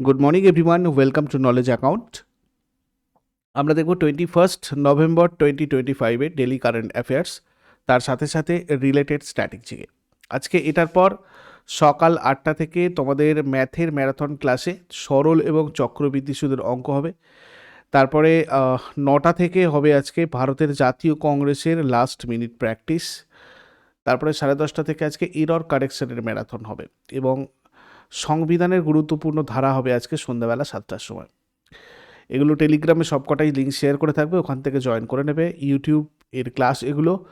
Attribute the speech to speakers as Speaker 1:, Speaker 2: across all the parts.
Speaker 1: Good morning everyone welcome to knowledge account আমরা দেখব twenty first November twenty twenty ফাইভের daily current affairs তার সাথে সাথে রিলেটেড স্ট্র্যাটেজিকে আজকে এটার পর সকাল আটটা থেকে তোমাদের ম্যাথের ম্যারাথন ক্লাসে সরল এবং চক্রবৃদ্ধি সুদের অঙ্ক হবে। তারপরে নটা থেকে হবে আজকে ভারতের জাতীয় কংগ্রেসের লাস্ট মিনিট প্র্যাকটিস তারপরে সাড়ে দশটা থেকে আজকে ইরর কারেকশনের ম্যারাথন হবে এবং সংবিধানের গুরুত্বপূর্ণ ধারা হবে আজকে সন্ধ্যাবেলা সাতটার সময়। এগুলো টেলিগ্রামে সবকটাই লিঙ্ক শেয়ার করে থাকবে, ওখান থেকে জয়েন করে নেবে। ইউটিউব এর ক্লাস এগুলো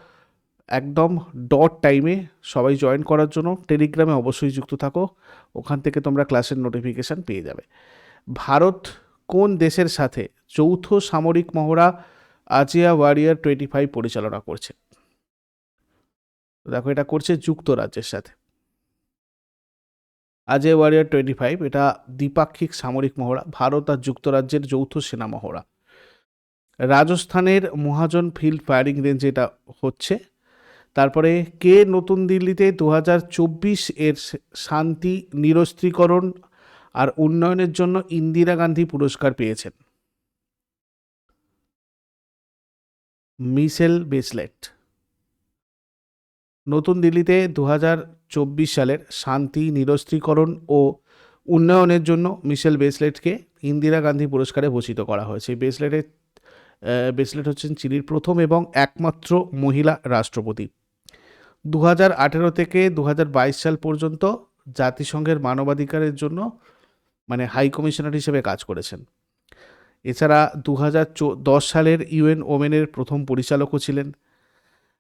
Speaker 1: একদম ডট টাইমে সবাই জয়েন করার জন্য। টেলিগ্রামে অবশ্যই যুক্ত থাকো, ওখান থেকে তোমরা ক্লাসের নোটিফিকেশান পেয়ে যাবে। ভারত কোন দেশের সাথে যৌথ সামরিক মহড়া আজিয়া ওয়ারিয়ার টোয়েন্টি ফাইভ পরিচালনা করছে? দেখো, এটা করছে যুক্তরাজ্যের সাথে। আজে ওয়ারিয়ার টোয়েন্টি ফাইভ এটা দ্বিপাক্ষিক সামরিক মহড়া, ভারত আর যুক্তরাজ্যের যৌথ সেনা মহড়া। রাজস্থানের মহাজন ফিল্ড ফায়ারিং রেঞ্জ এটা হচ্ছে। তারপরে কে নতুন দিল্লিতে দু হাজার চব্বিশ এর শান্তি, নিরস্ত্রীকরণ আর উন্নয়নের জন্য ইন্দিরা গান্ধী পুরস্কার পেয়েছেন। Michelle Bachelet. নতুন দিল্লিতে দু চব্বিশ সালের শান্তি, নিরস্ত্রীকরণ ও উন্নয়নের জন্য মিশেল বেসলেটকে ইন্দিরা গান্ধী পুরস্কারে ভূষিত করা হয়েছে। বেসলেটের বেসলেট হচ্ছেন চিলির প্রথম এবং একমাত্র মহিলা রাষ্ট্রপতি। দু হাজার আঠেরো থেকে দু হাজার বাইশ সাল পর্যন্ত জাতিসংঘের মানবাধিকারের জন্য মানে হাই কমিশনার হিসেবে কাজ করেছেন। এছাড়া দু হাজার দশ সালের ইউএন ওমেনের প্রথম পরিচালকও ছিলেন।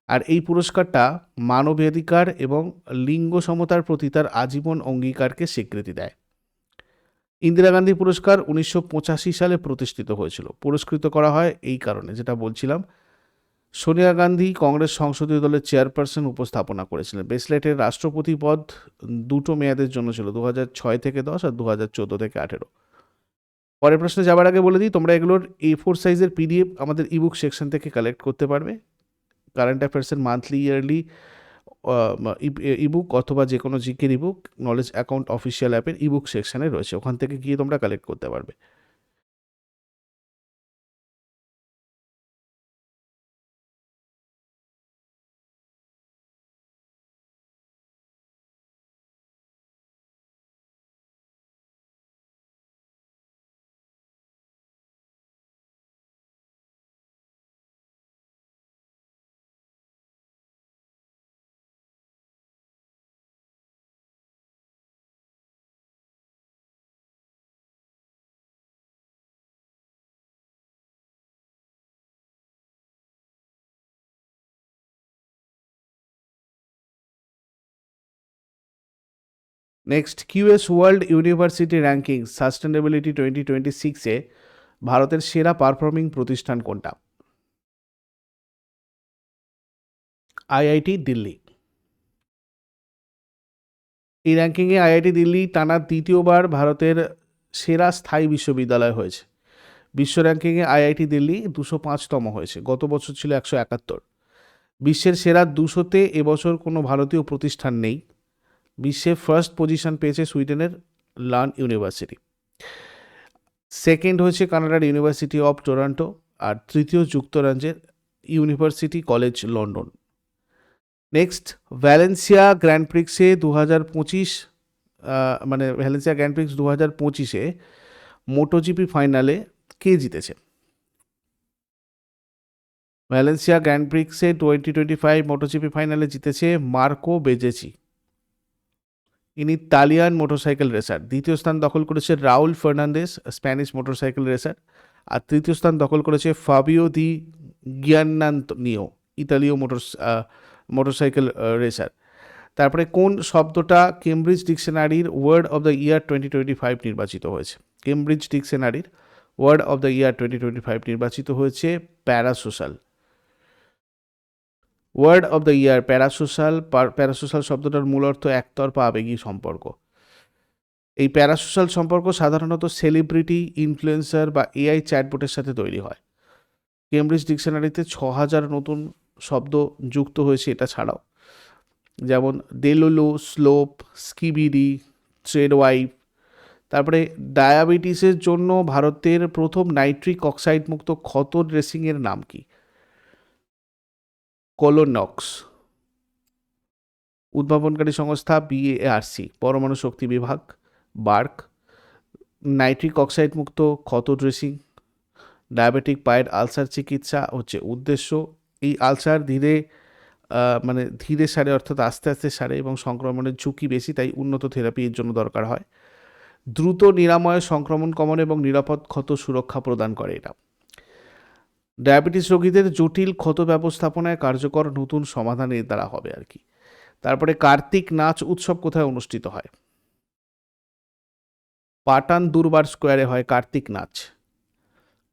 Speaker 1: আর এই পুরস্কারটা মানবাধিকার এবং লিঙ্গ সমতার প্রতি তার আজীবন অঙ্গীকারকে স্বীকৃতি দেয়। ইন্দিরা গান্ধী পুরস্কার উনিশশো পঁচাশি সালে প্রতিষ্ঠিত হয়েছিল। পুরস্কৃত করা হয় এই কারণে, যেটা বলছিলাম। সোনিয়া গান্ধী কংগ্রেস সংসদীয় দলের চেয়ারপারসন উপস্থাপনা করেছিলেন। বেসলেটের রাষ্ট্রপতি পদ দুটো মেয়াদের জন্য ছিল দু ছয় থেকে দশ আর দু চোদ্দ থেকে আঠেরো। পরের প্রশ্নে যাওয়ার আগে বলে দিই, তোমরা এগুলোর এ ফোর সাইজের পিডিএফ আমাদের ইবুক সেকশন থেকে কালেক্ট করতে পারবে। কারেন্ট অ্যাফেয়ার্সের মান্থলি ইয়ারলি ইবুক অথবা যে কোনো জিকের ইবুক নলেজ অ্যাকাউন্ট অফিসিয়াল অ্যাপের ইবুক সেকশানে রয়েছে। ওখান থেকে গিয়ে তোমরা কালেক্ট করতে পারবে। Next QS world university ranking sustainability twenty twenty সিক্সে ভারতের সেরা পারফর্মিং প্রতিষ্ঠান কোনটা? আইআইটি দিল্লি। এই র্যাঙ্কিংয়ে আইআইটি দিল্লি টানা দ্বিতীয়বার ভারতের সেরা স্থায়ী বিশ্ববিদ্যালয় হয়েছে। বিশ্ব র্যাঙ্কিংয়ে আইআইটি দিল্লি দুশো পাঁচতম হয়েছে, গত বছর ছিল একশো একাত্তর। বিশ্বের সেরা দুশোতে এবছর কোনো ভারতীয় প্রতিষ্ঠান নেই। বিশ্বে ফার্স্ট পজিশন পেয়েছে সুইডেনের লার্ন ইউনিভার্সিটি। সেকেন্ড হয়েছে কানাডার ইউনিভার্সিটি অফ টরন্টো আর তৃতীয় যুক্তরাজ্যের university college London next Valencia grand প্রিক্সে দু হাজার পঁচিশ মানে ভ্যালেন্সিয়া গ্র্যান্ড প্রিক্স দু হাজার পঁচিশে মোটোজিপি ফাইনালে কে জিতেছে? ভ্যালেন্সিয়া গ্র্যান্ড প্রিক্সে টোয়েন্টি টোয়েন্টি ফাইভ মোটোজিপি ফাইনালে জিতেছে মার্কো বেজেচি। ইনি তালিয়ান মোটরসাইকেল রেসার। দ্বিতীয় স্থান দখল করেছে Raul Fernandez, Spanish motorcycle racer. আর তৃতীয় স্থান দখল করেছে ফাবিও দি গিয়ান্নান্তনিও, ইতালীয় মোটর মোটরসাইকেল রেসার। তারপরে কোন শব্দটা Cambridge ডিকশনারির word of the year twenty twenty five নির্বাচিত হয়েছে? Cambridge ডিকশনারির word of the year twenty twenty five নির্বাচিত হয়েছে parasocial word of the year parasocial parasocial শব্দটার মূল অর্থ একতরফা আবেগী সম্পর্ক। এই প্যারাসোশ্যাল সম্পর্ক সাধারণত সেলিব্রিটি, ইনফ্লুয়েন্সার বা এআই চ্যাটবোটের সাথে তৈরি হয়। কেমব্রিজ ডিকশনারিতে ছ হাজার নতুন শব্দ যুক্ত হয়েছে এটা ছাড়াও। যেমন delulu, slop, skibidi trad wife তারপরে ডায়াবেটিসের জন্য ভারতের প্রথম নাইট্রিক অক্সাইড মুক্ত ক্ষত ড্রেসিংয়ের নাম কি? কোলোনক্স। উদ্ভাবনকারী সংস্থা বিএআরসি পরমাণু শক্তি বিভাগ, বার্ক। নাইট্রিক অক্সাইড মুক্ত ক্ষত ড্রেসিং, ডায়াবেটিক পায়ের আলসার চিকিৎসা হচ্ছে উদ্দেশ্য। এই আলসার ধীরে মানে ধীরে সারে অর্থাৎ আস্তে আস্তে সারে এবং সংক্রমণের ঝুঁকি বেশি, তাই উন্নত থেরাপি এর জন্য দরকার হয়। দ্রুত নিরাময়, সংক্রমণ কমন এবং নিরাপদ ক্ষত সুরক্ষা প্রদান করে এটা। ডায়াবেটিস রোগীদের জটিল ক্ষত ব্যবস্থাপনায় কার্যকর নতুন সমাধানের দ্বারা হবে আর কি। তারপরে কার্তিক নাচ উৎসব কোথায় অনুষ্ঠিত হয়? পাটান দুর্বার স্কোয়ারে হয় কার্তিক নাচ।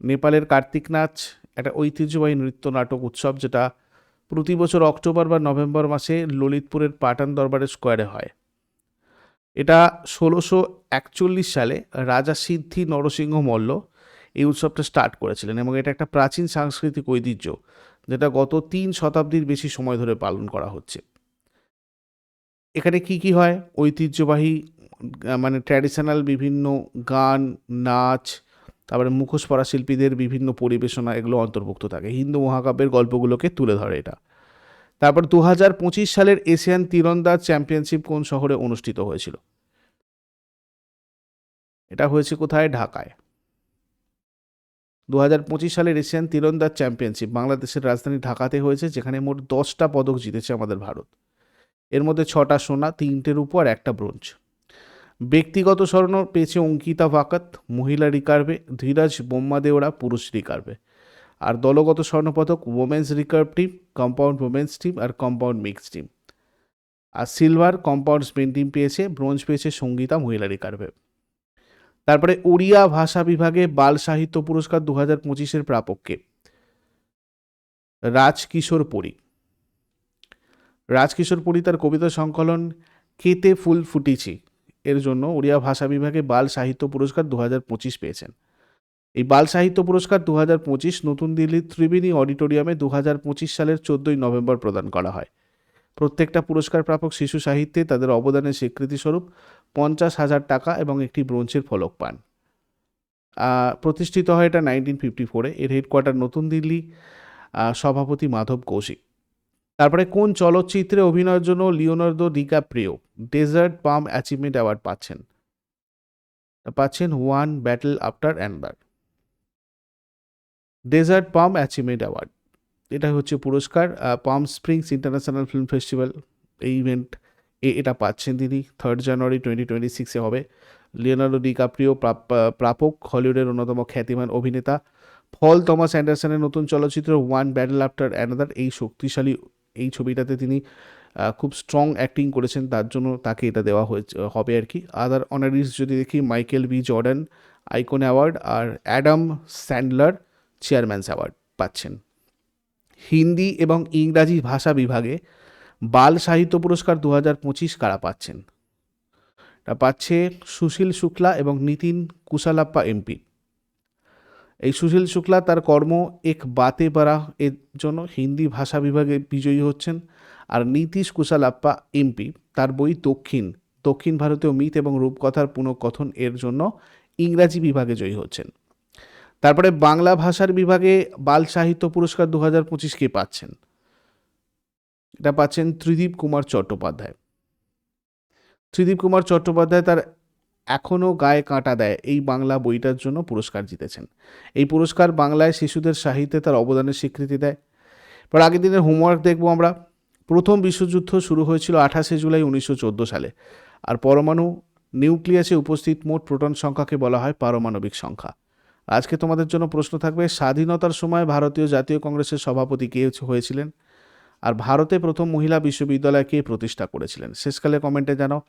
Speaker 1: নেপালের কার্তিক নাচ একটা ঐতিহ্যবাহী নৃত্য নাটক উৎসব যেটা প্রতি বছর অক্টোবর বা নভেম্বর মাসে ললিতপুরের পাটান দরবারের স্কোয়ারে হয়। এটা ষোলোশো একচল্লিশ সালে রাজা সিদ্ধি নরসিংহ মল্ল এই উৎসবটা স্টার্ট করেছিলেন এবং এটা একটা প্রাচীন সাংস্কৃতিক ঐতিহ্য, যেটা গত তিন শতাব্দীর বেশি সময় ধরে পালন করা হচ্ছে। এখানে কি কি হয়? ঐতিহ্যবাহী মানে ট্র্যাডিশনাল বিভিন্ন গান, নাচ, তারপরে মুখোশ পরা শিল্পীদের বিভিন্ন পরিবেশনা, এগুলো অন্তর্ভুক্ত থাকে। হিন্দু মহাকাব্যের গল্পগুলোকে তুলে ধরে এটা। তারপর দু হাজার পঁচিশ সালের এশিয়ান তীরন্দাজ চ্যাম্পিয়নশিপ কোন শহরে অনুষ্ঠিত হয়েছিল? এটা হয়েছে কোথায়? ঢাকায়। দু হাজার পঁচিশ সালের এশিয়ান তীরন্দাজ চ্যাম্পিয়নশিপ বাংলাদেশের রাজধানী ঢাকাতে হয়েছে, যেখানে মোট দশটা পদক জিতেছে আমাদের ভারত। এর মধ্যে ছটা সোনা, তিনটে তিনটের উপর একটা ব্রোঞ্জ। ব্যক্তিগত স্বর্ণ পেয়েছে অঙ্কিতা ভাকাত, মহিলা রিকার্ভে, ধীরাজ বোম্মাদেওরা, পুরুষ রিকার্ভে। আর দলগত স্বর্ণপদক women's recurve team compound women's team আর কম্পাউন্ড মিক্স টিম আর সিলভার কম্পাউন্ড স্পেন টিম পেয়েছে, ব্রোঞ্জ পেয়েছে সঙ্গীতা, মহিলা রিকার্ভে। তারপরে ওড়িয়া ভাষা বিভাগে বাল সাহিত্য পুরস্কার দু হাজার পঁচিশের প্রাপককে। রাজকিশোর পরি। রাজকিশোর পরি তার কবিতা সংকলন কেতে ফুল ফুটিছি। এর জন্য ওড়িয়া ভাষা বিভাগে বাল সাহিত্য পুরস্কার দু হাজার পঁচিশ পেয়েছেন। এই বাল সাহিত্য পুরস্কার দু হাজার পঁচিশ নতুন দিল্লির ত্রিবেণী অডিটোরিয়ামে দু হাজার পঁচিশ সালের চোদ্দোই নভেম্বর প্রদান করা হয়। প্রত্যেকটা পুরস্কার প্রাপক শিশু সাহিত্যে তাদের অবদানের স্বীকৃতিস্বরূপ পঞ্চাশ হাজার টাকা এবং একটি ব্রোঞ্জের ফলক পান। প্রতিষ্ঠিত হয় এটা নাইনটিন ফিফটি ফোরে। এর হেডকোয়ার্টার নতুন দিল্লি সভাপতি মাধব কৌশিক। তারপরে কোন চলচ্চিত্রে অভিনয়ের জন্য Leonardo DiCaprio desert palm achievement award পাচ্ছেন? পাচ্ছেন one, battle after another desert palm achievement award. এটা হচ্ছে পুরস্কার palm springs international film festival এই ইভেন্ট এটা পাচ্ছেন তিনি থার্ড জানুয়ারি টোয়েন্টি টোয়েন্টি সিক্সে হবে। লিওনার্দো ডিকাপ্রিও প্রাপ- প্রাপক, হলিউডের অন্যতম খ্যাতিমান অভিনেতা। ফল থমাস অ্যান্ডারসনের নতুন চলচ্চিত্র ওয়ান ব্যাটল আফটার অ্যানাদার এই শক্তিশালী, এই ছবিটাতে তিনি খুব স্ট্রং অ্যাক্টিং করেছেন, তার জন্য তাকে এটা দেওয়া হয়েছে, হবে আর কি। আদার অনারিস যদি দেখি Michael B Jordan icon award আর অ্যাডাম স্যান্ডলার চেয়ারম্যানস অ্যাওয়ার্ড পাচ্ছেন। হিন্দি এবং ইংরাজি ভাষা বিভাগে বাল সাহিত্য পুরস্কার দু হাজার পঁচিশ কারা পাচ্ছেন? এটা পাচ্ছে সুশীল শুক্লা এবং নিতিন কুশালাপ্পা এমপি। এই সুশীল শুক্লা তার কর্ম এক বাতে পারা এর জন্য হিন্দি ভাষা বিভাগে বিজয়ী হচ্ছেন আর নীতিশ কুশালাপ্পা এমপি। তার বই দক্ষিণ দক্ষিণ ভারতীয় মিথ এবং রূপকথার পুনঃকথন এর জন্য ইংরাজি বিভাগে জয়ী হচ্ছেন। তারপরে বাংলা ভাষার বিভাগে বাল সাহিত্য পুরস্কার দু হাজার পঁচিশ কে পাচ্ছেন? এটা পাচ্ছেন ত্রিদীপ কুমার চট্টোপাধ্যায়। ত্রিদীপ কুমার চট্টোপাধ্যায় তার এখনও গায়ে কাঁটা দেয় এই বাংলা বইটার জন্য পুরস্কার জিতেছেন। এই পুরস্কার বাংলায় শিশুদের সাহিত্যে তার অবদানের স্বীকৃতি দেয়। এবার আগের দিনের হোমওয়ার্ক দেখব আমরা। প্রথম বিশ্বযুদ্ধ শুরু হয়েছিল আঠাশে জুলাই উনিশশো চোদ্দ সালে। আর পরমাণু নিউক্লিয়াসে উপস্থিত মোট প্রোটন সংখ্যাকে বলা হয় পারমাণবিক সংখ্যা। আজকে তোমাদের জন্য প্রশ্ন থাকবে, স্বাধীনতার সময় ভারতীয় জাতীয় কংগ্রেসের সভাপতি কে হয়েছিলেন? আর ভারতে প্রথম মহিলা বিশ্ববিদ্যালয় কে প্রতিষ্ঠা করেছিলেন? শেষকালে কমেন্টে জানাও।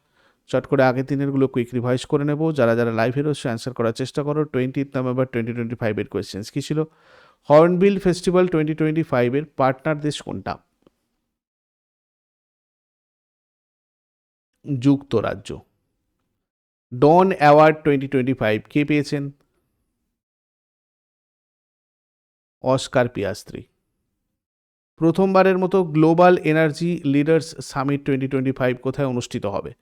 Speaker 1: চট করে আগের দিনেরগুলো কুইক রিভাইজ করে নেব। যারা যারা লাইভে রয়েছে অ্যান্সার করার চেষ্টা করো। টোয়েন্টি নভেম্বর টোয়েন্টি টোয়েন্টি ফাইভের কোয়েশ্চেন্স কী ছিল? হর্নবিল ফেস্টিভ্যাল টোয়েন্টি টোয়েন্টি ফাইভের পার্টনার দেশ কোনটা? যুক্তরাজ্য। Dawn award twenty twenty five কে পেয়েছেন? Oscar Piastri. প্রথমবারের মতো global energy leaders summit twenty twenty five কোথায় অনুষ্ঠিত হবে?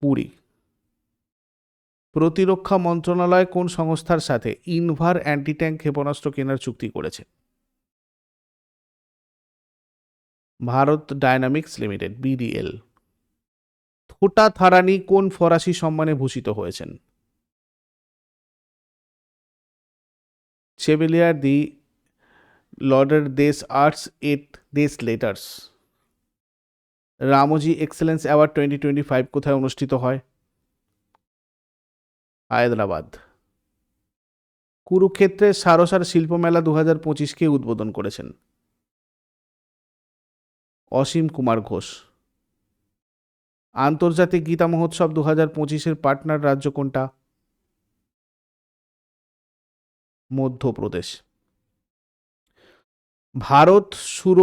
Speaker 1: পুরী। প্রতিরক্ষা মন্ত্রণালয় কোন সংস্থার সাথে ইনভার অ্যান্টি ট্যাঙ্ক ক্ষেপণাস্ত্র কেনার চুক্তি করেছে? Bharat Dynamics Limited, BDL. Thota Tharani কোন ফরাসি সম্মানে ভূষিত হয়েছেন? চেভেলিয়ার দি লর্ডার দেশ আর্টস এট দেশ letters Ramoji excellence award twenty twenty five কোথায় অনুষ্ঠিত হয়? হায়দ্রাবাদ। কুরুক্ষেত্রের সারসার শিল্পমেলা দু হাজার পঁচিশকে উদ্বোধন করেছেন। অসীম কুমার ঘোষ। আন্তর্জাতিক গীতা মহোৎসব দু হাজার পঁচিশের পার্টনার রাজ্য কোনটা? মধ্যপ্রদেশ। ভারত সুর,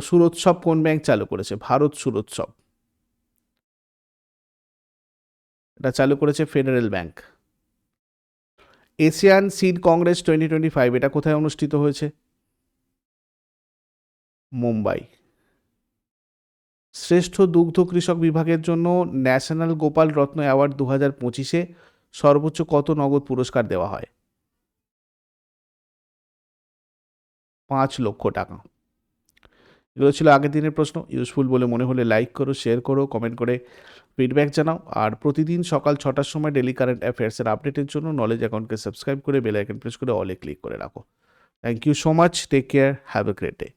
Speaker 1: সুরোৎসব কোন ব্যাংক চালু করেছে? ভারত সুরোৎসব। এটা চালু করেছে Federal Bank Asian seed congress twenty twenty five এটা কোথায় অনুষ্ঠিত হয়েছে? মুম্বাই। শ্রেষ্ঠ দুগ্ধ কৃষক বিভাগের জন্য ন্যাশনাল গোপাল রত্ন অ্যাওয়ার্ড দু হাজার পঁচিশে সর্বোচ্চ কত নগদ পুরস্কার দেওয়া হয়? পাঁচ লক্ষ টাকা। এগুলো ছিল আগের দিনের প্রশ্ন। ইউজফুল বলে মনে হলে লাইক করো, শেয়ার করো, কমেন্ট করে ফিডব্যাক জানাও। আর প্রতিদিন সকাল ছটার সময় ডেলি কারেন্ট অ্যাফেয়ার্সের আপডেটের জন্য নলেজ অ্যাকাউন্টকে সাবস্ক্রাইব করে বেল আইকন প্রেস করে অলে ক্লিক করে রাখো। Thank you so much take care have a great day